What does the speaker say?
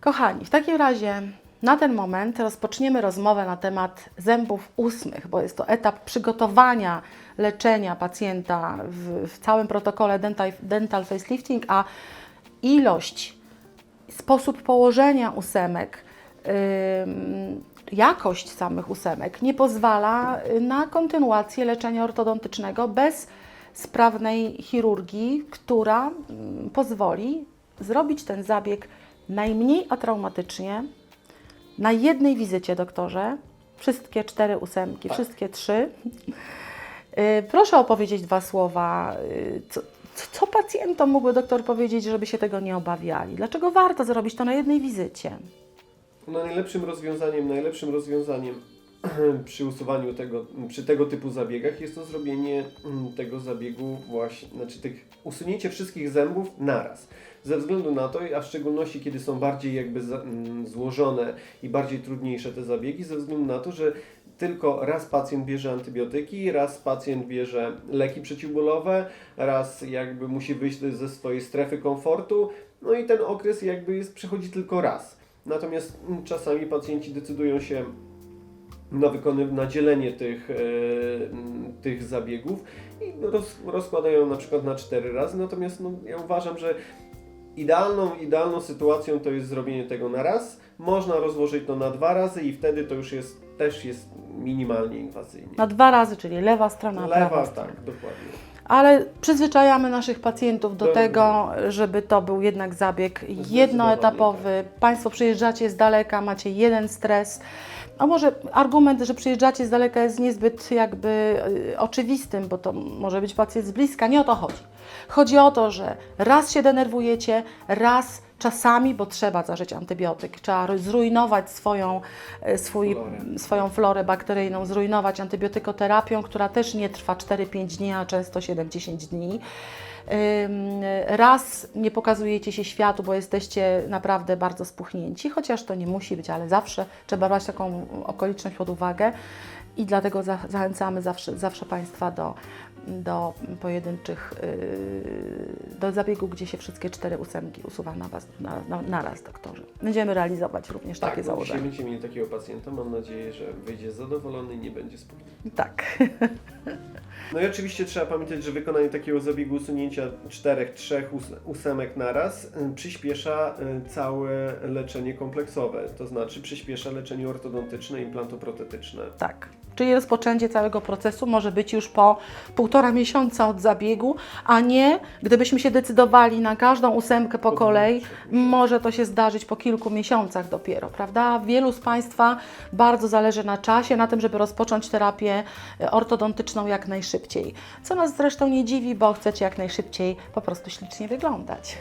Kochani, w takim razie na ten moment rozpoczniemy rozmowę na temat zębów ósmych, bo jest to etap przygotowania leczenia pacjenta w, w całym protokole dental, dental facelifting, a ilość, sposób położenia ósemek, jakość samych ósemek nie pozwala na kontynuację leczenia ortodontycznego bez sprawnej chirurgii, która pozwoli zrobić ten zabieg najmniej atraumatycznie, na jednej wizycie, doktorze, wszystkie cztery ósemki, Tak. wszystkie trzy. Y, Proszę opowiedzieć dwa słowa. y, Co, co- co pacjentom mógłby doktor powiedzieć, żeby się tego nie obawiali? Dlaczego warto zrobić to na jednej wizycie? No najlepszym rozwiązaniem, najlepszym rozwiązaniem przy usuwaniu tego, przy tego typu zabiegach jest to zrobienie mm, tego zabiegu właśnie, znaczy tych, usunięcie wszystkich zębów naraz. Ze względu na to, a w szczególności kiedy są bardziej jakby mm, złożone i bardziej trudniejsze te zabiegi, ze względu na to, że tylko raz pacjent bierze antybiotyki, raz pacjent bierze leki przeciwbólowe, raz jakby musi wyjść ze swojej strefy komfortu, no i ten okres jakby jest, przychodzi tylko raz. Natomiast mm, czasami pacjenci decydują się na na dzielenie tych, e, tych zabiegów i roz, rozkładają na przykład na cztery razy. Natomiast no, ja uważam, że idealną, idealną sytuacją to jest zrobienie tego na raz. Można rozłożyć to na dwa razy i wtedy to już jest, też jest minimalnie inwazyjnie. Na dwa razy, czyli lewa strona, prawa Lewa, strona. tak, dokładnie. Ale przyzwyczajamy naszych pacjentów do tego, żeby to był jednak zabieg jednoetapowy. Państwo przyjeżdżacie z daleka, macie jeden stres. A może argument, że przyjeżdżacie z daleka jest niezbyt jakby y, oczywistym, bo to może być pacjent z bliska. Nie o to chodzi. Chodzi o to, że raz się denerwujecie, raz czasami, bo trzeba zażyć antybiotyk, trzeba zrujnować swoją, e, swój, Florę. swoją florę bakteryjną, zrujnować antybiotykoterapią, która też nie trwa 4-5 dni, a często 7-10 dni. Raz nie pokazujecie się światu, bo jesteście naprawdę bardzo spuchnięci, chociaż to nie musi być, ale zawsze trzeba brać taką okoliczność pod uwagę i dlatego za, zachęcamy zawsze, zawsze Państwa do, do pojedynczych, yy, do zabiegu, gdzie się wszystkie cztery ósemki usuwa na Was na, na, na raz, doktorze. Będziemy realizować również takie Tak, bo dzisiaj założenia. będziemy mieli takiego pacjenta. Mam nadzieję, że wyjdzie zadowolony i nie będzie spóźniony. Tak. No i oczywiście trzeba pamiętać, że wykonanie takiego zabiegu usunięcia czterech, trzech ós- ósemek naraz y, przyspiesza y, całe leczenie kompleksowe, to znaczy przyspiesza leczenie ortodontyczne i implantoprotetyczne. Tak. Czyli rozpoczęcie całego procesu może być już po półtora miesiąca od zabiegu, a nie gdybyśmy się decydowali na każdą ósemkę po kolei, może to się zdarzyć po kilku miesiącach dopiero, prawda? Wielu z Państwa bardzo zależy na czasie, na tym, żeby rozpocząć terapię e, ortodontyczną jak najszybciej. Co nas zresztą nie dziwi, bo chcecie jak najszybciej po prostu ślicznie wyglądać.